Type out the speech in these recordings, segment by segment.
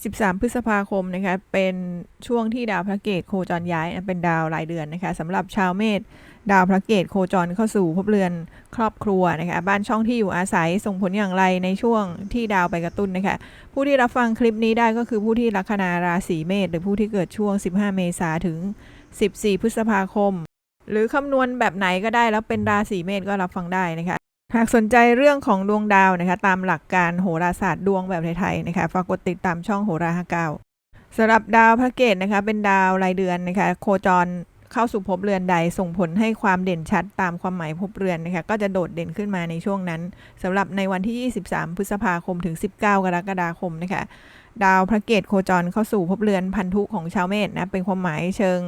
23พฤษภาคมนะคะเป็นช่วงที่ดาวพระเกตโคจรย้ายเป็นดาวรายเดือนนะคะสำหรับชาวเมษดาวพระเกตโคจรเข้าสู่ภพเรือนครอบครัวนะคะบ้านช่องที่อยู่อาศัยส่งผลอย่างไรในช่วงที่ดาวไปกระตุ้นนะคะผู้ที่รับฟังคลิปนี้ได้ก็คือผู้ที่ลัคนาราศีเมษหรือผู้ที่เกิดช่วง 15 เมษาถึง 14 พฤษภาคม หรือคำนวณแบบไหนก็ได้แล้วเป็นราศีเมษก็รับฟังได้นะคะ หากสนใจเรื่องของดวงดาวนะคะ ตามหลักการโหราศาสตร์ดวงแบบไทยๆนะคะฝากกดติดตามช่องโหราฮาเก้าสำหรับดาวพระเกตนะคะ เป็นดาวรายเดือนนะคะ โคจรเข้าสู่ภพเรือนใดส่งผลให้ความเด่นชัดตามความหมายภพเรือนนะคะ ก็จะโดดเด่นขึ้นมาในช่วงนั้นสำหรับในวันที่ 23 พฤษภาคมถึง 19 กรกฎาคมนะคะ ดาวพระเกตโคจรเข้าสู่ภพเรือนพันธุของชาวเมษนะเป็นความหมายเชิง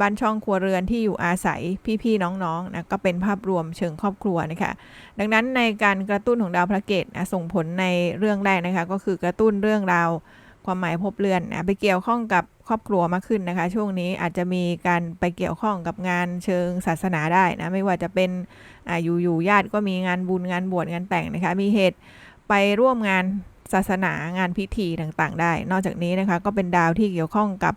บ้านช่องครัวเรือนที่อยู่อาศัยพี่ๆน้องๆนะก็เป็นภาพรวมเชิงครอบครัวนะคะ ดังนั้นในการกระตุ้นของดาวพระเกตนะส่งผลในเรื่องแรกนะคะก็คือกระตุ้นเรื่องราวความหมายพบเรือนนะไปเกี่ยวข้องกับครอบครัวมากขึ้นนะคะ ช่วงนี้อาจจะมีการไปเกี่ยวข้องกับงานเชิงศาสนาได้นะไม่ว่าจะเป็นอยู่อยู่ญาติก็มีงานบุญงานบวชงานแต่งนะคะ มีเหตุไปร่วมงานศาสนางานพิธีต่างๆ ได้ นอกจากนี้นะคะก็เป็นดาวที่เกี่ยวข้องกับ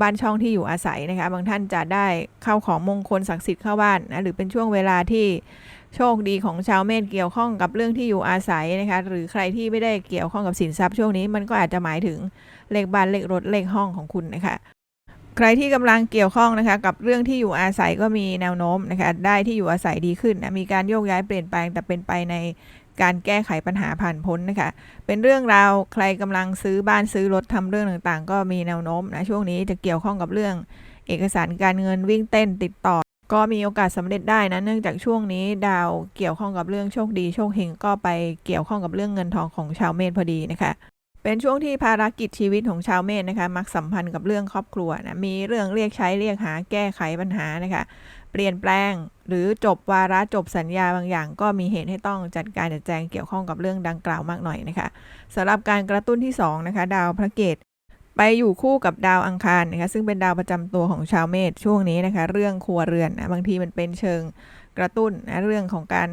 บ้านช่องที่อยู่อาศัยนะคะ บางท่านจะได้เข้าของมงคลศักดิ์สิทธิ์เข้าบ้านนะหรือเป็นช่วงเวลาที่โชคดีของชาวเมษเกี่ยวข้องกับเรื่องที่อยู่อาศัยนะคะ หรือใครที่ไม่ได้เกี่ยวข้องกับสินทรัพย์ช่วงนี้มันก็อาจจะหมายถึงเลขบ้านเลขรถเลขห้องของคุณนะคะ ใครที่กำลังเกี่ยวข้องนะคะ กับเรื่องที่อยู่อาศัยก็มีแนวโน้มนะคะ ได้ที่อยู่อาศัยดีขึ้นนะมีการโยกย้ายเปลี่ยนแปลงแต่เป็นไปใน การแก้ไขปัญหาผ่านพ้นนะคะ เป็นเรื่องราวใครกำลังซื้อบ้านซื้อรถทำเรื่องต่างๆ ก็มีแนวโน้มนะช่วงนี้จะเกี่ยวข้องกับเรื่อง เอกสารการเงินวิ่งเต้นติดต่อ ก็มีโอกาสสำเร็จได้นะเนื่องจากช่วงนี้ดาวเกี่ยวข้องกับเรื่องโชคดีโชคเฮงก็ไปเกี่ยวข้องกับเรื่องเงินทองของชาวเมษพอดีนะคะ เป็นช่วงที่ภารกิจชีวิตของชาวเมษนะคะ มักสัมพันธ์กับเรื่องครอบครัวนะมีเรื่องเรียกใช้เรียกหาแก้ไขปัญหานะคะ เปลี่ยนแปลงหรือจบวาระจบสัญญาบางอย่าง ก็มีเหตุให้ต้องจัดการจัดแจงเกี่ยวข้องกับเรื่องดังกล่าวมากหน่อยนะคะสำหรับการกระตุ้นที่2นะคะดาวพระเกตไปอยู่คู่กับดาวอังคารนะคะซึ่งเป็นดาวประจำตัวของชาวเมษช่วงนี้นะคะ เรื่องครัวเรือนนะบางทีมันเป็นเชิงกระตุ้นนะเรื่องของการ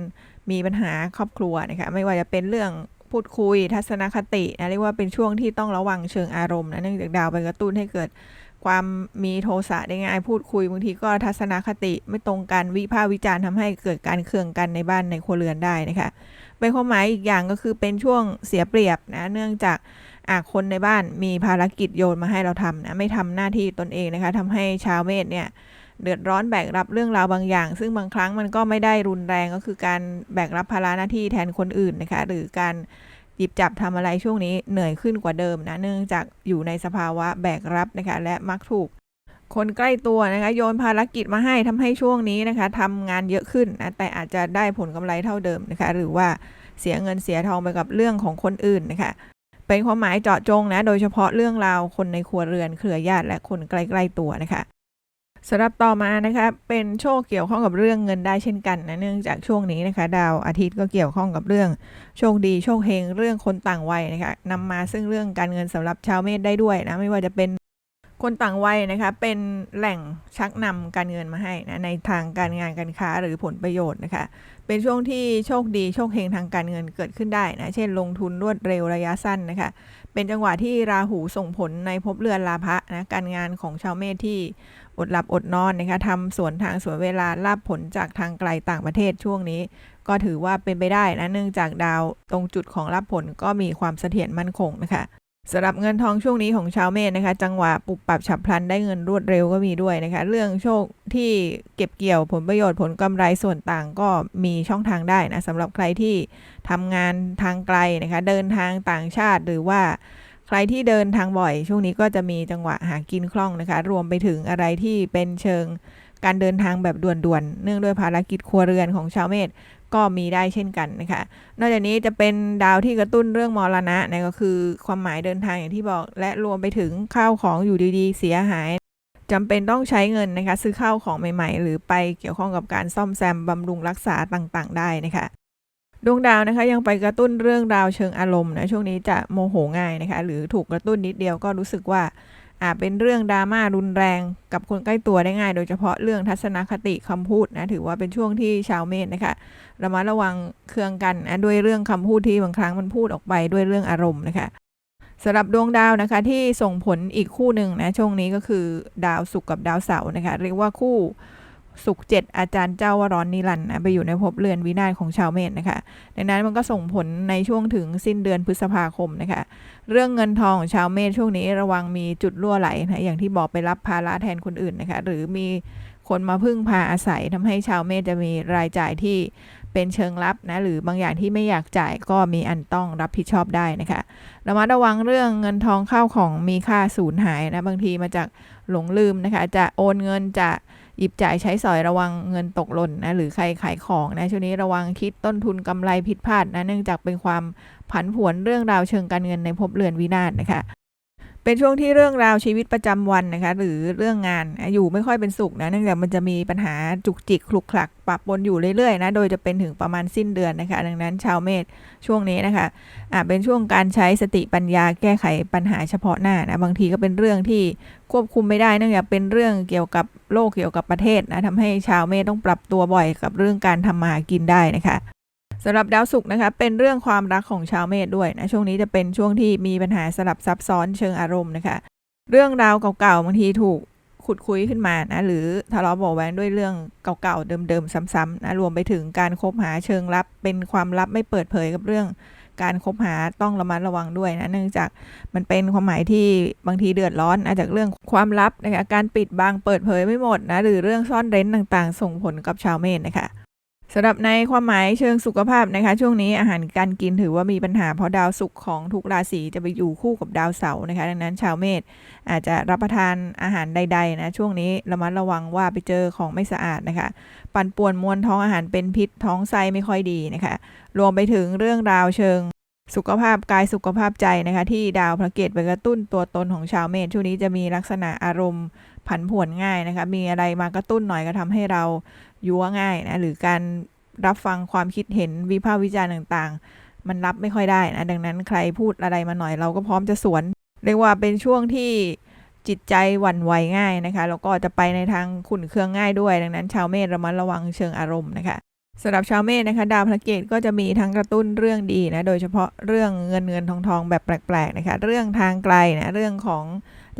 มีปัญหาครอบครัวนะคะไม่ว่าจะเป็นเรื่อง พูดคุยทัศนคตินะเรียกว่าเป็นช่วงที่ต้องระวังเชิงอารมณ์นะเนื่องจากดาวไปกระตุ้นให้เกิดความมีโทสะได้ง่ายพูดคุยบางทีก็ทัศนคติไม่ตรงกันวิพากษ์วิจารณ์ทำให้เกิดการเคืองกันในบ้านในครัวเรือนได้นะคะเป็นความหมายอีกอย่างก็คือเป็นช่วงเสียเปรียบนะเนื่องจากอาคนในบ้านมีภารกิจโยนมาให้เราทำนะไม่ทำหน้าที่ตนเองนะคะทำให้ชาวเมษเนี่ย เดือดร้อนแบกรับเรื่องราวบางอย่าง ซึ่งบางครั้งมันก็ไม่ได้รุนแรงก็คือการแบกรับภาระหน้าที่แทนคนอื่นนะคะ หรือการหยิบจับทำอะไรช่วงนี้เหนื่อยขึ้นกว่าเดิมนะเนื่องจากอยู่ในสภาวะแบกรับนะคะ และมักถูก คนใกล้ตัวนะคะโยนภารกิจมาให้ทำให้ช่วงนี้นะคะทำงานเยอะขึ้นนะแต่อาจจะได้ผลกำไรเท่าเดิมนะคะ หรือว่าเสียเงินเสียทองไปกับเรื่องของคนอื่นนะคะเป็นความหมายเจาะจงนะ โดยเฉพาะเรื่องราวคนในครัวเรือนเครือญาติและคนใกล้ ๆตัวนะคะ สำหรับต่อมานะคะเป็นโชคเกี่ยวข้องกับเรื่องเงินได้เช่นกันนะเนื่องจากช่วงนี้นะคะ ดาวอาทิตย์ก็เกี่ยวข้องกับเรื่องโชคดีโชคเฮงเรื่องคนต่างวัยนะคะนำมาซึ่งเรื่องการเงินสำหรับชาวเมษได้ด้วยนะไม่ว่าจะเป็นคนต่างวัยนะคะเป็นแหล่งชักนำการเงินมาให้นะในทางการงานการค้าหรือผลประโยชน์นะคะเป็นช่วงที่โชคดีโชคเฮงทางการเงินเกิดขึ้นได้นะเช่นลงทุนรวดเร็วระยะสั้นนะคะ เป็นจังหวะที่ราหูส่งผลในภพเรือนลาภะนะการงานของชาวเมษที่อดหลับอดนอนนะคะทำสวนทางสวนเวลาลาบผลจากทางไกลต่างประเทศช่วงนี้ ก็ถือว่าเป็นไปได้นะเนื่องจากดาวตรงจุดของรับผลก็มีความเสถียรมั่นคงนะคะ สำหรับเงินทองช่วงนี้ของชาวเมษนะคะ จังหวะปรับปรับฉับพลันได้เงินรวดเร็วก็มีด้วยนะคะ เรื่องโชคที่เก็บเกี่ยวผลประโยชน์ผลกำไรส่วนต่างก็มีช่องทางได้นะสำหรับใครที่ทำงานทางไกลนะคะ เดินทางต่างชาติหรือว่าใครที่เดินทางบ่อย ช่วงนี้ก็จะมีจังหวะหากินคล่องนะคะ รวมไปถึงอะไรที่เป็นเชิงการเดินทางแบบด่วนๆ เนื่องด้วยภารกิจครัวเรือนของชาวเมษ ก็มีได้เช่นกันนะคะ นอกจากนี้จะเป็นดาวที่กระตุ้นเรื่องมรณะนะก็คือความหมายเดินทางอย่างที่บอก และรวมไปถึงข้าวของอยู่ดีๆ เสียหายจำเป็นต้องใช้เงินนะคะ ซื้อข้าวของใหม่ๆ หรือไปเกี่ยวข้องกับการซ่อมแซมบำรุงรักษาต่างๆ ได้นะคะดวงดาวนะคะยังไปกระตุ้นเรื่องราวเชิงอารมณ์นะช่วงนี้จะโมโหง่ายนะคะ หรือถูกกระตุ้นนิดเดียวก็รู้สึกว่า อาจเป็นเรื่องดราม่ารุนแรงกับคนใกล้ตัวได้ง่าย โดยเฉพาะเรื่องทัศนคติคำพูดนะถือว่าเป็นช่วงที่ชาวเมษนะคะระมัดระวังเคืองกันนะด้วยเรื่องคำพูดที่บางครั้งมันพูดออกไปด้วยเรื่องอารมณ์นะคะสำหรับดวงดาวนะคะที่ส่งผลอีกคู่หนึ่งนะช่วงนี้ก็คือดาวศุกร์กับดาวเสาร์นะคะเรียกว่าคู่ ศุกเจ็ดอาจารย์เจ้าวรอนนิรันดร์นะไปอยู่ในภพเรือนวินาศของชาวเมษนะคะ ดังนั้นมันก็ส่งผลในช่วงถึงสิ้นเดือนพฤษภาคมนะคะ เรื่องเงินทองของชาวเมษช่วงนี้ระวังมีจุดรั่วไหลนะอย่างที่บอกไปรับภาระแทนคนอื่นนะคะ หรือมีคนมาพึ่งพาอาศัยทำให้ชาวเมษจะมีรายจ่ายที่เป็นเชิงลับนะหรือบางอย่างที่ไม่อยากจ่ายก็มีอันต้องรับผิดชอบได้นะคะระมัดระวังเรื่องเงินทองเข้าของมีค่าสูญหายนะบางทีมาจากหลงลืมนะคะ จะโอนเงินจะ หยิบจ่ายใช้สอยระวังเงินตกหล่นนะหรือใครขายของนะช่วงนี้ระวังคิดต้นทุนกำไรผิดพลาดนะเนื่องจากเป็นความผันผวนเรื่องราวเชิงการเงินในภพเรือนวินาศนะคะ เป็นช่วงที่เรื่องราวชีวิตประจำวันนะคะ หรือเรื่องงานอยู่ไม่ค่อยเป็นสุขนะเนื่องจากมันจะมีปัญหาจุกจิกคลุกคลักปะปนอยู่เรื่อยๆนะโดยจะเป็นถึงประมาณสิ้นเดือนนะคะ ดังนั้นชาวเมษช่วงนี้นะคะอ่าเป็นช่วงการใช้สติปัญญาแก้ไขปัญหาเฉพาะหน้านะบางทีก็เป็นเรื่องที่ควบคุมไม่ได้เนื่องจากเป็นเรื่องเกี่ยวกับโลกเกี่ยวกับประเทศนะทำให้ชาวเมษต้องปรับตัวบ่อยกับเรื่องการทำมาหากินได้นะคะ สำหรับดาวศุกร์นะคะเป็นเรื่องความรักของชาวเมษด้วยนะช่วงนี้จะเป็นช่วงที่มีปัญหาสลับซับซ้อนเชิงอารมณ์นะคะเรื่องราวเก่าๆบางทีถูกขุดคุยขึ้นมานะหรือทะเลาะเบาะแว้งด้วยเรื่องเก่าๆเดิมๆซ้ำๆนะรวมไปถึงการคบหาเชิงลับ เป็นความลับไม่เปิดเผยกับเรื่อง การคบหาต้องระมัดระวังด้วยนะเนื่องจากมันเป็นความหมายที่บางทีเดือดร้อนนะจากเรื่องความลับนะคะการปิดบังเปิดเผยไม่หมดนะหรือเรื่องซ่อนเร้นต่างๆ ส่งผลกับชาวเมษนะคะ สำหรับในความหมายเชิงสุขภาพนะคะ ช่วงนี้อาหารการกินถือว่ามีปัญหาเพราะดาวศุกร์ของทุกราศีจะไปอยู่คู่กับดาวเสาร์นะคะ ดังนั้นชาวเมษอาจจะรับประทานอาหารใดๆนะช่วงนี้ระมัดระวังว่าไปเจอของไม่สะอาดนะคะ ปั่นป่วนมวลท้องอาหารเป็นพิษท้องไส้ไม่ค่อยดีนะคะ รวมไปถึงเรื่องราวเชิงสุขภาพกายสุขภาพใจนะคะ ที่ดาวพระเกตไปกระตุ้นตัวตนของชาวเมษช่วงนี้จะมีลักษณะอารมณ์ ผันผวนง่ายนะคะ มีอะไรมากระตุ้นหน่อยก็ทำให้เรายั่วง่ายนะหรือการรับฟังความคิดเห็นวิพากษ์วิจารณ์ต่างๆ มันรับไม่ค่อยได้นะดังนั้นใครพูดอะไรมาหน่อยเราก็พร้อมจะสวน เรียกว่าเป็นช่วงที่จิตใจหวั่นไหวง่ายนะคะแล้วก็จะไปในทางขุ่นเคืองง่ายด้วย ดังนั้นชาวเมษระมัดระวังเชิงอารมณ์นะคะ สำหรับชาวเมษนะคะดาวพระเกตก็จะมีทั้งกระตุ้นเรื่องดีนะโดยเฉพาะเรื่องเงินเงินทองทองแบบแปลกๆนะคะเรื่องทางไกลนะเรื่องของ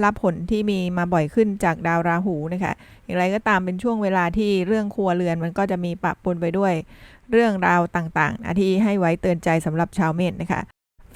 รับผลที่มีมาบ่อยขึ้นจากดาวราหูนะคะอย่างไรก็ตามเป็นช่วงเวลาที่เรื่องครัวเรือนมันก็จะมีปะปนไปด้วย เรื่องราวต่างๆนะที่ให้ไว้เตือนใจสำหรับชาวเมษนะคะ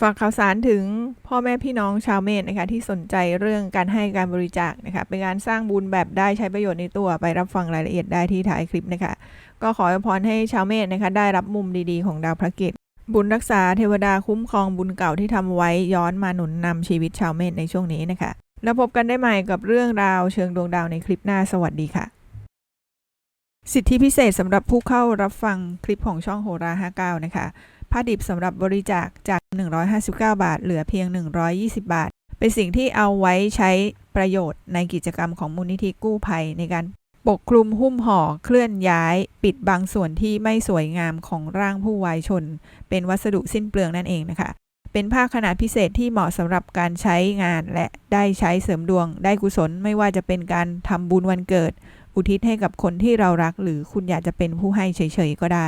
ฝากข่าวสารถึงพ่อแม่พี่น้องชาวเมษนะคะที่สนใจเรื่องการให้การบริจาคนะคะเป็นการสร้างบุญแบบได้ใช้ประโยชน์ในตัวไปรับฟังรายละเอียดได้ที่ท้ายคลิปนะคะ ก็ขออวยพรให้ชาวเมษนะคะได้รับมุมดีๆของดาวพระเกตบุญรักษาเทวดาคุ้มครองบุญเก่าที่ทำไว้ย้อนมาหนุนนำชีวิตชาวเมษในช่วงนี้นะคะ แล้วพบกันได้ใหม่กับเรื่องราวเชิงดวงดาวในคลิปหน้าสวัสดีค่ะ สิทธิพิเศษสำหรับผู้เข้ารับฟังคลิปของช่องโหรา59นะคะ ผ้าดิบสำหรับบริจาคจาก 159 บาท เหลือเพียง 120 บาท เป็นสิ่งที่เอาไว้ใช้ประโยชน์ในกิจกรรมของมูลนิธิกู้ภัยในการปกคลุมหุ้มห่อเคลื่อนย้าย ปิดบางส่วนที่ไม่สวยงามของร่างผู้วายชน เป็นวัสดุสิ้นเปลืองนั่นเองนะคะ เป็นผ้าขนาดพิเศษที่เหมาะสำหรับการใช้งานและได้ใช้เสริมดวง ได้กุศลไม่ว่าจะเป็นการทำบุญวันเกิด อุทิศให้กับคนที่เรารัก หรือคุณอยากจะเป็นผู้ให้เฉยๆก็ได้